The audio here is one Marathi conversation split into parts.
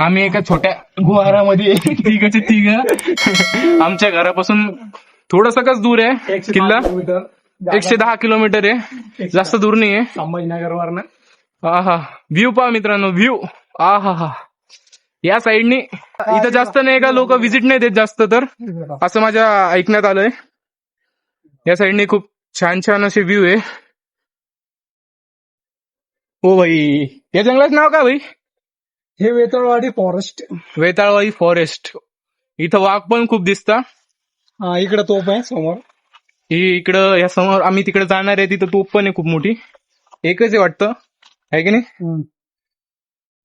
आम्ही एका छोट्या गुहारामध्ये तिघचे तिघ. आमच्या घरापासून थोडस कच दूर आहे. किल्ला? एकशे दहा किलोमीटर आहे. जास्त दूर नाही आहे. संभाजीनगर वरनं हा हा व्ह्यू पहा मित्रांनो व्ह्यू आ हा. हा या साईडनी इथं जास्त नाही का? लोक व्हिजिट नाही देत जास्त तर. असं माझ्या ऐकण्यात आलंय. या साईडनी खूप छान छान असे व्ह्यू आहे. हो भाई या जंगलाचं नाव का भाई हे वेतळवाडी फॉरेस्ट वेताळवाडी फॉरेस्ट इथं वाघ पण खूप दिसता. हा इकडे तोप आहे समोर. ही इकडं या समोर आम्ही तिकडे जाणार आहे तिथं तोप पण आहे खूप मोठी. एकच आहे वाटतं. आहे की नाही?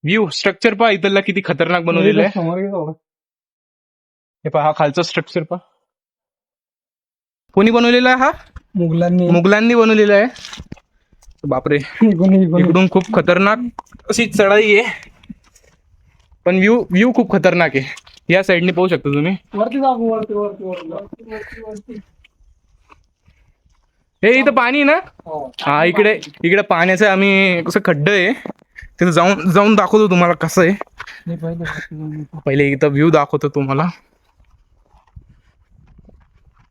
व्ह्यू स्ट्रक्चर पहा इथला किती खतरनाक बनवलेलं आहे. समोर हे. हे पहा हा खालचा स्ट्रक्चर पहा. कोणी बनवलेला आहे हा? मुघलांनी. मुघलांनी बनवलेला आहे. बापरे. इकडून इकडून इकडून खूप खतरनाक. अशी चढाई आहे. पण व्ह्यू व्ह्यू खूप खतरनाक आहे. या साईडने पाहू शकता तुम्ही. वरती जाऊ वरती वरती वरती. वरती वरती वरती हे इथं पाणी ना? हो. हा इकडे इकडे पाण्याचं आम्ही कसं खड्ड आहे. तिथं जाऊन जाऊन दाखवतो तुम्हाला कसं आहे. पहिले इथं व्ह्यू दाखवतो तुम्हाला.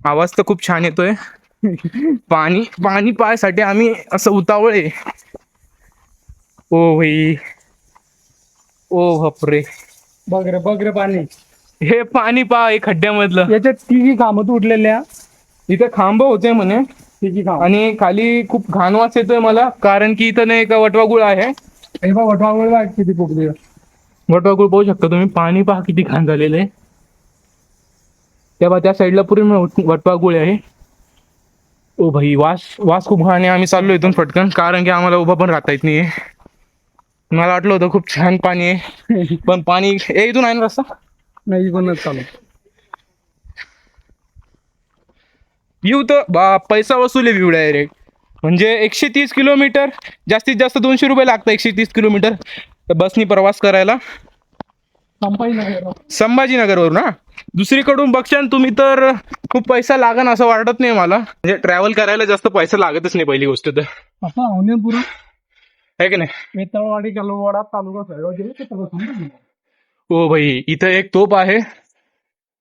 आवाज तर खूप छान येतोय. पाणी पाणी पाहायसाठी आम्ही असं उतावळ आहे. ओ भाई. ओ बापरे. बघ रे बघ रे पाणी. हे पाणी पहा हे खड्ड्यामधलं. याच्यात तिघी कामं तुटलेल्या इथे खांब होते म्हणे. तिघी काम. आणि खाली खूप घाणवास येतोय मला कारण की इथं नाही का वटवागुळ आहे. हे बघ किती फुगली वटवागुळ पाहू शकता तुम्ही. पाणी पहा किती घाण झालेलं आहे. तेव्हा त्या साईडला पूर्ण वट- वटवागुळ आहे. ओ भाई वास वास खूप घाण आहे. आम्ही चाललो इथून पटकन कारण की आम्हाला उभा पण राहता येत नाहीये. मला वाटलं होतं खूप छान पाणी आहे. पण पाणी ए इथून आहे ना रस्ता? नाही इकडूनच चालू. व्ह्यू तर. बा पैसा वसूल आहे व्ह्यू डायरेक्ट म्हणजे एकशे तीस किलोमीटर जास्तीत जास्त दोनशे रुपये लागतं एकशे तीस किलोमीटर बसनी प्रवास करायला. संभाजीनगर संभाजीनगरवरून ना दुसरीकडून बघशाल तुम्ही तर खूप पैसा लागन असं वाटत नाही मला. म्हणजे ट्रॅव्हल करायला जास्त पैसा लागतच नाही पहिली गोष्ट तर. आहे की नाही? वेतळवाडी कलवाडा तालुका संभाजीनगर. हो भाई इथं एक तोप आहे.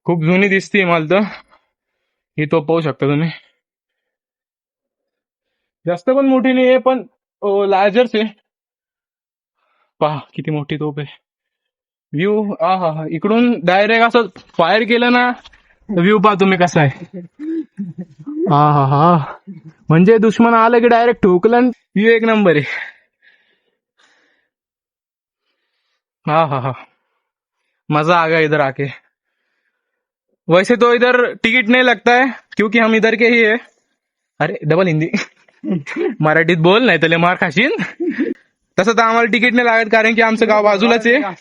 खूप जुनी दिसते मला तर. ही तोप पाहू शकता तुम्ही. जास्त पण मोठी नाही आहे पण लार्जर्स आहे. पहा किती मोठी तोप आहे. व्ह्यू हा हा हा इकडून डायरेक्ट असं फायर केलं ना व्ह्यू पहा तुम्ही कसा आहे. हा हा. हा म्हणजे दुश्मन आलं की डायरेक्ट ठोकलं व्ह्यू एक नंबर आहे. हाँ हाँ हाँ. मजा आ गया इधर आके। वैसे तो इधर टिकट नहीं लगता है क्योंकि हम इधर के ही है। अरे डबल हिंदी। मराठीत बोल नाही तर लय मार खाशील तसं तर आम्हाला तिकीट नाही लागत कारण की आमचं गाव बाजूलाच आहे.